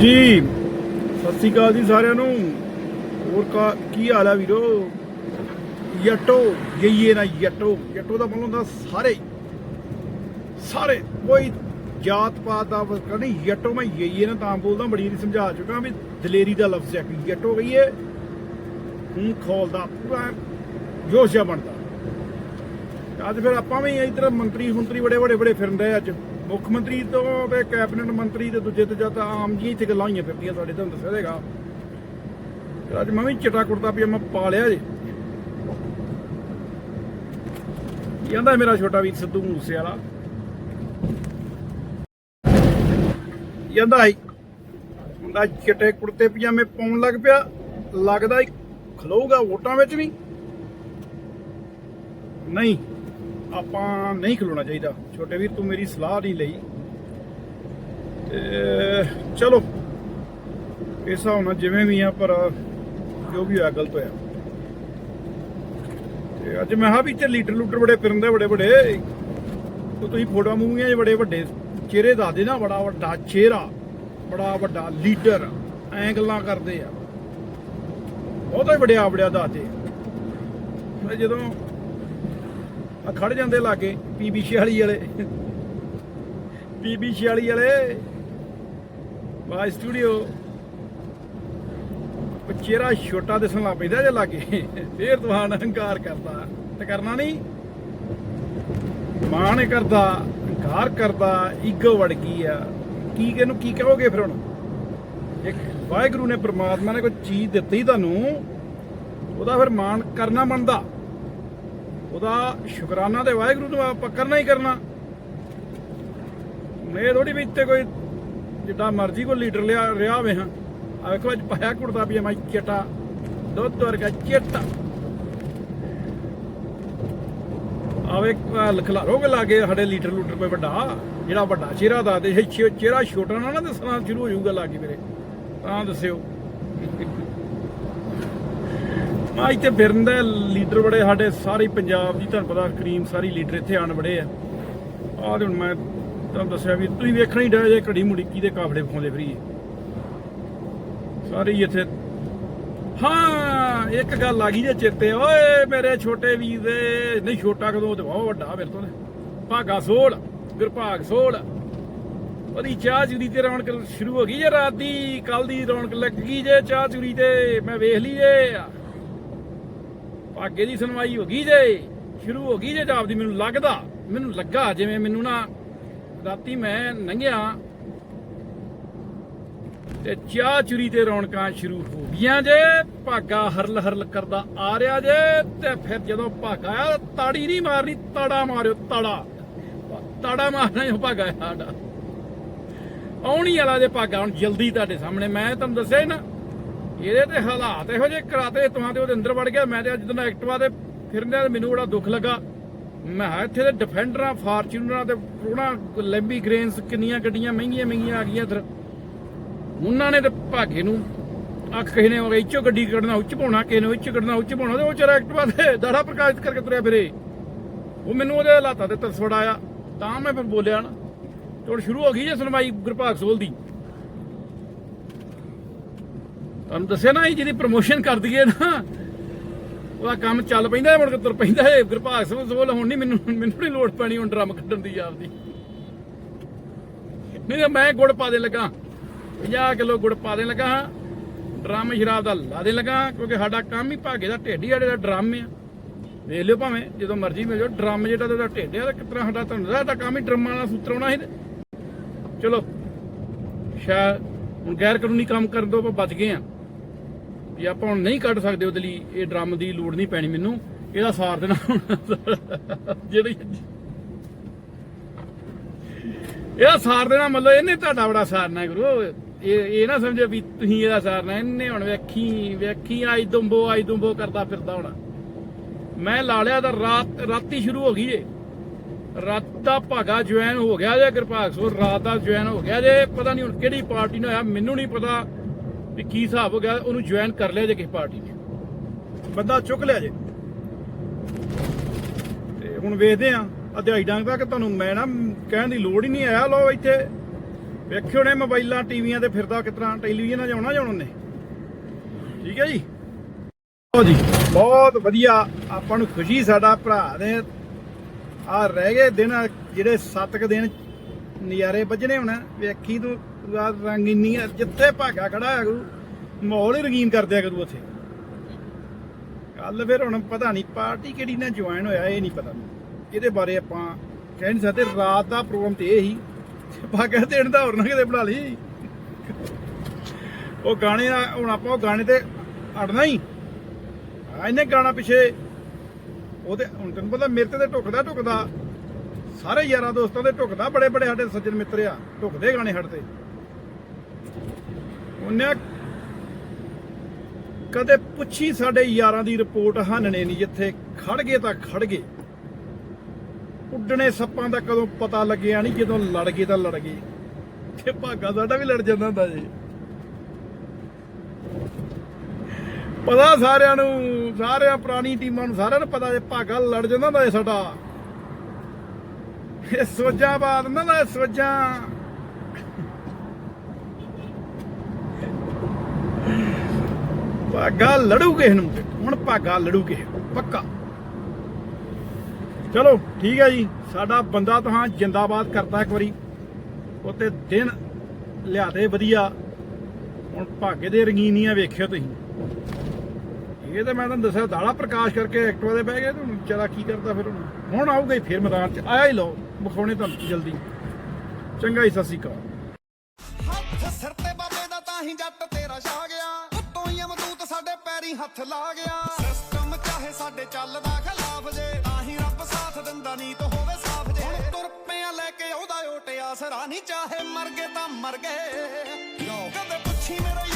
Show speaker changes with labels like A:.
A: ਜੀ, ਸਤਿ ਸ੍ਰੀ ਅਕਾਲ ਜੀ ਸਾਰਿਆਂ ਨੂੰ। ਹੋਰ ਕੀ ਹਾਲ ਆ ਵੀਰੋ? ਯਟੋ, ਯਈਏ ਨਾ ਯਟੋ। ਯਟੋ ਦਾ ਮਤਲਬ ਹੁੰਦਾ ਸਾਰੇ। ਸਾਰੇ, ਕੋਈ ਜਾਤ ਪਾਤ ਦਾ ਫ਼ਰਕ ਨਹੀਂ। ਯਟੋ ਮੈਂ ਯਈਏ ਨਾ ਤਾਂ ਬੋਲਦਾ, ਬੜੀ ਵਾਰੀ ਸਮਝਾ ਚੁੱਕਾ ਵੀ ਦਲੇਰੀ ਦਾ ਲਫ਼ਜ਼ ਹੈ ਕਿ ਯਟੋ ਕਹੀਏ ਹੂੰ ਖੋਲਦਾ ਪੂਰਾ ਜੋਸ਼ ਜਿਹਾ ਬਣਦਾ। ਅੱਜ ਫਿਰ ਆਪਾਂ ਵੀ ਇਧਰ ਮੰਤਰੀ ਮੰਤਰੀ ਬੜੇ ਬੜੇ ਬੜੇ ਫਿਰਨ ਰਹੇ ਅੱਜ। ਮੁੱਖ ਮੰਤਰੀ ਤੋਂ ਤੇ ਕੈਬਨਿਟ ਮੰਤਰੀ ਤੇ ਦੂਜੇ ਤੇ ਜਦ ਆਮ ਜੀ ਇੱਥੇ ਗੱਲਾਂ ਹੋਈਆਂ ਫਿਰਦੀਆਂ ਸਾਡੇ, ਤੁਹਾਨੂੰ ਦੱਸਿਆ ਦੇਗਾ ਅੱਜ ਮੈਂ ਵੀ ਚਟਾ ਕੁੜਤਾ ਪਜਾਮਾ ਪਾ ਲਿਆ ਜੀ। ਕਹਿੰਦਾ ਮੇਰਾ ਛੋਟਾ ਵੀਰ ਸਿੱਧੂ ਮੂਸੇ ਵਾਲਾ ਕਹਿੰਦਾ ਹੀ ਹੁੰਦਾ ਚਿੱਟੇ ਕੁੜਤੇ ਪਜਾਮੇ ਪਾਉਣ ਲੱਗ ਪਿਆ, ਲੱਗਦਾ ਹੀ ਖਲੋਊਗਾ ਵੋਟਾਂ ਵਿੱਚ ਵੀ। ਨਹੀਂ। ਆਪਾਂ ਨਹੀਂ ਖਲੋਣਾ ਚਾਹੀਦਾ। ਛੋਟੇ ਵੀਰ, ਤੂੰ ਮੇਰੀ ਸਲਾਹ ਨਹੀਂ ਲਈ। ਤੇ, ਚਲੋ। ਇਸ ਹਿਸਾਬ ਨਾਲ ਜਿਵੇਂ ਵੀ ਆ, ਪਰ ਜੋ ਵੀ ਹੋਇਆ, ਗਲਤ ਹੋਇਆ। ਤੇ ਅੱਜ ਮੈਂ ਹਾਂ ਵੀ ਇੱਥੇ ਲੀਡਰ ਲੂਟਰ ਬੜੇ ਫਿਰਦੇ, ਬੜੇ ਬੜੇ। ਉਹ ਤੁਸੀਂ ਫੋਟੋ ਮੂਵੀਆਂ 'ਚ ਬੜੇ ਵੱਡੇ ਚਿਹਰੇ ਦੱਸਦੇ ਨਾ, ਬੜਾ ਵੱਡਾ ਚਿਹਰਾ, ਬੜਾ ਵੱਡਾ ਲੀਡਰ, ਐਂ ਗੱਲਾਂ ਕਰਦੇ ਆ। ਬਹੁਤਾ ਹੀ ਬੜਿਆ ਬੜਿਆ ਦੱਸਦੇ ਜਦੋਂ ਆ ਖੜ ਜਾਂਦੇ ਲਾਗੇ ਪੀਬੀ 46 ਵਾਲੇ। ਪੀਬੀ 46 ਵਾਲੇ। ਵਾ ਸਟੂਡੀਓ ਚਿਹਰਾ ਛੋਟਾ ਦਿਸਣ ਲੱਗ ਪੈਂਦਾ ਜੇ ਲਾਗੇ। ਫੇਰ ਤੁਹਾਨੂੰ ਹੰਕਾਰ ਕਰਦਾ। ਤੇ ਕਰਨਾ ਨਹੀਂ ਮਾਣ ਕਰਦਾ, ਹੰਕਾਰ ਕਰਦਾ, ਈਗੋ ਵੜ ਗਈ ਆ। ਕੀ ਕਿਹਨੂੰ ਕੀ ਕਹੋਗੇ ਫਿਰ ਹੁਣ? ਇੱਕ ਵਾਹਿਗੁਰੂ ਨੇ ਪ੍ਰਮਾਤਮਾ ਨੇ ਕੋਈ ਚੀਜ਼ ਦਿੱਤੀ ਤੁਹਾਨੂੰ, ਉਹਦਾ ਫਿਰ ਮਾਣ ਕਰਨਾ ਬਣਦਾ। ਉਹਦਾ ਸ਼ੁਕਰਾਨਾ ਤੇ ਵਾਹਿਗੁਰੂ ਨੂੰ ਆਪਾਂ ਕਰਨਾ ਹੀ ਕਰਨਾ। ਮੈਂ ਥੋੜੀ ਵੀ ਇੱਥੇ ਕੋਈ ਜਿੱਦਾਂ ਮਰਜ਼ੀ ਕੋਈ ਲੀਡਰ ਲਿਆ ਰਿਹਾ ਹੋਵੇ ਹਾਂ। ਆ ਵੇਖੋ, ਅੱਜ ਪਾਇਆ ਕੁੜਤਾ ਪਜਾਮਾ ਚਿੱਟਾ, ਦੁੱਧ ਵਰਗਾ ਚਿੱਟਾ। ਆਵੇ ਲਖਲਾਰੋਗੇ ਲਾਗੇ ਸਾਡੇ ਲੀਡਰ ਲੂਡਰ ਕੋਈ ਵੱਡਾ, ਜਿਹੜਾ ਵੱਡਾ ਚਿਹਰਾ ਦਾ ਤੇ ਚਿਹਰਾ ਛੋਟਾ ਨਾ ਨਾ ਦੱਸਣਾ ਸ਼ੁਰੂ ਹੋ ਜਾਊਗਾ ਲਾਗੇ ਮੇਰੇ। ਤਾਂ ਦੱਸਿਓ। ਆ ਇੱਥੇ ਫਿਰਨ ਦਾ ਲੀਡਰ ਬੜੇ ਸਾਡੇ, ਸਾਰੇ ਪੰਜਾਬ ਦੀ ਤੁਹਾਨੂੰ ਪਤਾ, ਕਰੀਮ ਸਾਰੀ ਲੀਡਰ ਇੱਥੇ ਆਣ ਬੜੇ ਆ। ਆਹ ਹੁਣ ਮੈਂ ਤੁਹਾਨੂੰ ਦੱਸਿਆ ਵੀ ਤੁਸੀਂ ਵੇਖਣਾ ਹੀ ਡਾ ਜੇ ਘੜੀ ਮੁੜਕੀ ਦੇ ਕਾਫੜੇ ਵਿਖਾਉਂਦੇ ਫਰੀ ਸਾਰੇ ਇੱਥੇ ਹਾਂ, ਇੱਕ ਗੱਲ ਆ ਗਈ ਜੇ ਚਿੱਤੇ, ਓਏ ਮੇਰੇ ਛੋਟੇ ਵੀਰ ਦੇ, ਨਹੀਂ ਛੋਟਾ ਕਦੋਂ ਤੇ ਬਹੁਤ ਵੱਡਾ ਮੇਰੇ ਤੋਂ ਤੇ। ਭਾਗਾ ਸੋਲ ਗੁਰਭਾਗ ਸੋਲ ਉਹਦੀ ਚਾਹ ਚੂਰੀ ਤੇ ਰੌਣਕ ਸ਼ੁਰੂ ਹੋ ਗਈ ਜੇ ਰਾਤ ਦੀ ਕੱਲ ਦੀ ਰੌਣਕ ਲੱਗ ਗਈ ਜੇ ਚਾਹ ਚੂਰੀ ਤੇ, ਮੈਂ ਵੇਖ ਲਈ ਜੇ। ਭਾਗੇ ਦੀ ਸੁਣਵਾਈ ਹੋ ਗਈ ਜੇ, ਸ਼ੁਰੂ ਹੋ ਗਈ ਜੇ ਜਾਪਦੀ ਮੈਨੂੰ ਲੱਗਦਾ, ਮੈਨੂੰ ਲੱਗਾ ਜਿਵੇਂ ਮੈਨੂੰ ਨਾ ਰਾਤੀ ਮੈਂ ਲੰਘਿਆ ਤੇ ਚਾਹ ਚੁਰੀ ਤੇ ਰੌਣਕਾਂ ਸ਼ੁਰੂ ਹੋ ਗਈਆਂ ਜੇ, ਭਾਗਾ ਹਰਲ ਹਰਲ ਕਰਦਾ ਆ ਰਿਹਾ ਜੇ ਤੇ ਫਿਰ ਜਦੋਂ ਭਾਗਾ ਆਇਆ, ਤਾੜੀ ਨਹੀਂ ਮਾਰਨੀ, ਤਾੜਾ ਮਾਰਿਓ ਤਾੜਾ। ਤਾੜਾ ਮਾਰਨਾ ਹੀ ਭਾਗਾ ਸਾਡਾ। ਆਉਣੀ ਵਾਲਾ ਜੇ ਭਾਗਾ, ਹੁਣ ਜਲਦੀ ਤੁਹਾਡੇ ਸਾਹਮਣੇ, ਮੈਂ ਤੁਹਾਨੂੰ ਦੱਸਿਆ ਨਾ ਇਹਦੇ ਤੇ ਹਾਲਾਤ ਇਹੋ ਜਿਹੇ ਕਰਾਤੇ ਤੁਹਾਂ ਤੇ ਉਹਦੇ ਅੰਦਰ ਵੜ ਗਿਆ। ਮੈਂ ਤੇ ਅੱਜ ਦਿਨ ਐਕਟਿਵਾ ਤੇ ਫਿਰਨਿਆ ਮੈਨੂੰ ਬੜਾ ਦੁੱਖ ਲੱਗਾ। ਮੈਂ ਕਿਹਾ ਇੱਥੇ ਤੇ ਡਿਫੈਂਡਰਾਂ ਫਾਰਚੂਨਰਾਂ ਤੇ ਕਰੋਨਾ ਲੈਂਬੀ ਗ੍ਰੇਨਸ ਕਿੰਨੀਆਂ ਗੱਡੀਆਂ ਮਹਿੰਗੀਆਂ ਮਹਿੰਗੀਆਂ ਆ ਗਈਆਂ ਇੱਧਰ। ਉਹਨਾਂ ਨੇ ਤੇ ਭਾਗੇ ਨੂੰ ਅੱਖ ਕਿਸੇ ਨੇ ਉਹ ਇੱਚੋ ਗੱਡੀ ਕੱਢਣਾ, ਉੱਚ ਪਾਉਣਾ, ਕਿਸੇ ਨੇ ਉੱਚ ਕੱਢਣਾ, ਉੱਚ ਪਾਉਣਾ, ਤੇ ਉਹ ਚਰਾ ਐਕਟਿਵਾ ਤੇ ਦਾੜਾ ਪ੍ਰਕਾਸ਼ਿਤ ਕਰਕੇ ਤੁਰਿਆ ਫਿਰੇ। ਉਹ ਮੈਨੂੰ ਉਹਦੇ ਹਾਲਾਤਾਂ ਤੇ ਤਰਸ ਆਇਆ, ਤਾਂ ਮੈਂ ਫਿਰ ਬੋਲਿਆ ਨਾ, ਤੇ ਹੁਣ ਸ਼ੁਰੂ ਹੋ ਗਈ ਜੇ ਸੁਣਵਾਈ ਗੁਰਭਾਗ ਸੋਲ ਦੀ। ਤੁਹਾਨੂੰ ਦੱਸਿਆ ਨਾ ਇਹ ਜਿਹਦੀ ਪ੍ਰਮੋਸ਼ਨ ਕਰ ਦਈਏ ਨਾ, ਉਹਦਾ ਕੰਮ ਚੱਲ ਪੈਂਦਾ ਮੁੜ ਕੇ ਤੁਰ ਪੈਂਦਾ ਹੈ। ਗੁਰਭਾਗ ਸਿੰਘ ਸੋਲ ਹੁਣ ਨਹੀਂ, ਮੈਨੂੰ ਮੈਨੂੰ ਨਹੀਂ ਲੋੜ ਪੈਣੀ ਹੁਣ ਡਰਮ ਕੱਢਣ ਦੀ ਆਪਦੀ। ਨਹੀਂ ਮੈਂ ਗੁੜ ਪਾ ਦੇ ਲੱਗਾ 50 ਕਿਲੋ ਗੁੜ ਪਾ ਦੇ ਲੱਗਾ ਹਾਂ ਡਰਮ ਸ਼ਰਾਬ ਦਾ ਲਾ ਦੇ ਲੱਗਾ, ਕਿਉਂਕਿ ਸਾਡਾ ਕੰਮ ਹੀ ਭਾਗੇ ਦਾ ਢੇਡੀ ਸਾਡੇ ਦਾ ਡਰਮ ਆ। ਵੇਖ ਲਿਓ ਭਾਵੇਂ, ਜਦੋਂ ਮਰਜ਼ੀ ਮਿਲ ਜਾਓ, ਡਰਮ ਜਿਹੜਾ ਤੁਹਾਡਾ ਢੇਡ ਆ ਕਿਤਨਾ ਸਾਡਾ ਤੁਹਾਨੂੰ ਦੱਸਿਆ, ਸਾਡਾ ਕੰਮ ਹੀ ਡਰਮਾਂ ਨਾਲ ਸੂਤਰਾਉਣਾ ਸੀ ਚਲੋ ਸ਼ਾਇਦ ਹੁਣ ਗੈਰ ਕਾਨੂੰਨੀ ਕੰਮ ਕਰਨ ਤੋਂ ਆਪਾਂ ਬਚ ਗਏ ਆ ਵੀ ਆਪਾਂ ਹੁਣ ਨਹੀਂ ਕੱਢ ਸਕਦੇ ਉਹਦੇ ਲਈ, ਇਹ ਡਰਮ ਦੀ ਲੋੜ ਨਹੀਂ ਪੈਣੀ ਮੈਨੂੰ, ਇਹਦਾ ਸਾਰ ਦੇਣਾ ਜਿਹੜੀ ਇਹਦਾ ਸਾਰ ਦੇਣਾ ਮਤਲਬ ਇਹਨੇ ਤੁਹਾਡਾ ਬੜਾ ਸਾਰਨਾ ਗੁਰੂ। ਇਹ ਇਹ ਨਾ ਸਮਝੋ ਵੀ ਤੁਸੀਂ ਇਹਦਾ ਸਾਰਨਾ ਇਹਨੇ ਹੁਣ ਵੇਖੀ ਵੇਖੀ ਆਈ ਦੁੰਬੋ ਆਈ ਦੁੰਬੋ ਕਰਦਾ ਫਿਰਦਾ ਹੋਣਾ। ਮੈਂ ਲਾ ਲਿਆ ਤਾਂ ਰਾਤ, ਰਾਤੀ ਸ਼ੁਰੂ ਹੋ ਗਈ ਜੇ ਰਾਤ ਦਾ ਭਾਗਾ ਜੁਆਇਨ ਹੋ ਗਿਆ ਜੇ ਕਿਰਪਾਕ ਸੋ ਰਾਤ ਦਾ ਜੁਆਇਨ ਹੋ ਗਿਆ ਜੇ। ਪਤਾ ਨਹੀਂ ਹੁਣ ਕਿਹੜੀ ਪਾਰਟੀ ਨਾਲ ਹੋਇਆ, ਮੈਨੂੰ ਨਹੀਂ ਪਤਾ। ਵੀ ਕੀ ਹਿਸਾਬ ਹੋ ਗਿਆ, ਉਹਨੂੰ ਜੁਆਇਨ ਕਰ ਲਿਆ ਜੇ ਕਿਸੇ ਪਾਰਟੀ ਨੇ। ਬੰਦਾ ਚੁੱਕ ਲਿਆ ਜੇ। ਤੇ ਹੁਣ ਵੇਖਦੇ ਆ, ਅਧਿਆਈ ਡੰਗ ਦਾ ਕਿ ਤੁਹਾਨੂੰ ਮੈਂ ਨਾ ਕਹਿਣ ਦੀ ਲੋੜ ਹੀ ਨਹੀਂ ਆਇਆ। ਲੋ ਇੱਥੇ, ਵੇਖਿਓ ਨੇ ਮੋਬਾਈਲਾਂ, ਟੀਵੀਆਂ ਤੇ ਫਿਰਦਾ ਕਿਤਨਾ ਟੈਲੀਵਿਜ਼ਨਾਂ 'ਚ ਜਾਉਣ ਉਹਨੇ। ਠੀਕ ਹੈ ਜੀ? ਲਓ ਜੀ, ਬਹੁਤ ਵਧੀਆ, ਆਪਾਂ ਨੂੰ ਖੁਸ਼ੀ ਸਾਡਾ ਭਰਾ ਨੇ। ਆ ਰਹਿ ਗਏ ਦਿਨ, ਜਿਹੜੇ 7 ਕ ਦਿਨ ਨਜ਼ਾਰੇ ਵੱਜਣੇ ਹੋਣਾ, ਵੇਖੀ ਤੂੰ। ਰੰਗੀਨੀ ਆ, ਜਿੱਥੇ ਭਾਗਾ ਖੜਾ ਹੈ ਗੁਰੂ ਮਾਹੌਲ ਹੀ ਰੰਗੀਨ ਕਰ ਦਿਆ ਕਰੂ ਉੱਥੇ। ਕੱਲ ਫਿਰ ਹੁਣ ਪਤਾ ਨਹੀਂ ਪਾਰਟੀ ਕਿਹੜੀ ਨਾਲ ਜੁਆਇਨ ਹੋਇਆ ਇਹ ਨਹੀਂ ਪਤਾ ਇਹਦੇ ਬਾਰੇ ਆਪਾਂ ਕਹਿ ਨਹੀਂ ਸਕਦੇ ਰਾਤ ਦਾ ਪ੍ਰੋਗਰਾਮ ਤੇ ਇਹ ਹੀ। ਭਾਗਾ ਦੇਣ ਦਾ ਹੋਰ ਨਾ ਕਿਤੇ ਬਣਾ ਲਈ। ਉਹ ਗਾਣੇ ਹੁਣ ਆਪਾਂ ਉਹ ਗਾਣੇ ਤੇ ਅੜਨਾ ਹੀ। ਇਹਨੇ ਗਾਣਾ ਪਿੱਛੇ ਉਹਦੇ ਹੁਣ ਤੈਨੂੰ ਪਤਾ ਮੇਰੇ ਤੇ ਤੇ ਢੁਕਦਾ ਢੁਕਦਾ ਸਾਰੇ ਯਾਰਾਂ ਦੋਸਤਾਂ ਦੇ ਢੁਕਦਾ ਬੜੇ ਬੜੇ ਸਾਡੇ ਸੱਜਣ ਮਿੱਤਰ ਆ ਢੁਕਦੇ ਗਾਣੇ ਸਾਡੇ ਉਹਨੇ ਕਦੇ ਪੁੱਛੀ ਸਾਡੇ ਯਾਰਾਂ ਦੀ ਰਿਪੋਰਟ ਹੰਨਣੇ ਨਹੀਂ, ਜਿੱਥੇ ਖੜ ਗਏ ਤਾਂ ਖੜ ਗਏ। ਉੱਡਣੇ ਸੱਪਾਂ ਦਾ ਕਦੋਂ ਪਤਾ ਲੱਗਿਆ ਨਹੀਂ, ਜਦੋਂ ਲੜ ਗਏ ਤਾਂ ਲੜ ਗਏ। ਤੇ ਭਾਗਾ ਸਾਡਾ ਵੀ ਲੜ ਜਾਂਦਾ ਹੁੰਦਾ ਜੀ। ਪਤਾ ਸਾਰਿਆਂ ਨੂੰ, ਸਾਰਿਆਂ ਪੁਰਾਣੀ ਟੀਮਾਂ ਨੂੰ ਸਾਰਿਆਂ ਨੂੰ ਪਤਾ ਜੇ ਭਾਗਾ ਲੜ ਜਾਂਦਾ ਹੁੰਦਾ ਇਹ ਸਾਡਾ। ਇਹ ਸੋਜਾਂ ਬਾਦ ਨਾ ਨਾ ਸੋਜਾਂ ਭਾਗਾ ਲੜੂ ਕਿਸੇ ਨੂੰ ਹੁਣ ਭਾਗਾ ਲੜੂ ਕਿਸੇ ਪੱਕਾ। ਚਲੋ, ਠੀਕ ਹੈ ਜੀ, ਸਾਡਾ ਬੰਦਾ ਤਾਂ ਜਿੰਦਾਬਾਦ ਕਰਤਾ ਇੱਕ ਵਾਰੀ। ਉੱਤੇ ਦਿਨ ਲਿਆਦੇ ਵਧੀਆ। ਹੁਣ ਭਾਗੇ ਦੇ ਰੰਗੀਨੀਆਂ ਵੇਖਿਓ ਤੁਸੀਂ। ਇਹ ਤਾਂ ਮੈਂ ਤੁਹਾਨੂੰ ਦੱਸਿਆ, ਦਾੜਾ ਪ੍ਰਕਾਸ਼ ਕਰਕੇ ਐਕਟਿਵਾ ਦੇ ਬਹਿ ਗਏ ਤੇ ਵਿਚਾਰਾ ਕੀ ਕਰਦਾ ਫਿਰ ਹੁਣ? ਆਊਗਾ ਫਿਰ ਮੈਦਾਨ 'ਚ। ਆਇਆ ਹੀ ਲਓ, ਵਿਖਾਉਣੇ ਤੁਹਾਨੂੰ ਜਲਦੀ। ਚੰਗਾ ਹੀ ਸਤਿ ਸ਼੍ਰੀ ਅਕਾਲ।
B: ਹੱਥ ਸਿਰ ਤੇ ਬਾਬੇ ਦਾ ਤਾਂ ਹੀ ਜੱਟ ਤੇਰਾ ਛਾ ਗਿਆ ਵਾਰੀ ਹੱਥ ਲਾ ਗਿਆ। ਸਿਸਟਮ ਚਾਹੇ ਸਾਡੇ ਚੱਲਦਾ ਖਲਾਫ਼ ਜੇ, ਆਹੀ ਰੱਬ ਸਾਥ ਦਿੰਦਾ, ਨੀਤ ਹੋਵੇ ਸਾਫ਼ ਜੇ। ਹੁਣ ਤੁਰ ਪਿਆ ਲੈ ਕੇ ਉਹਦਾ ਓਟਿਆ ਸਰਾ ਨਹੀਂ ਚਾਹੇ ਮਰ ਗਏ ਤਾਂ ਮਰ ਗਏ। ਕਦੇ ਪੁੱਛੀ ਮੇਰੇ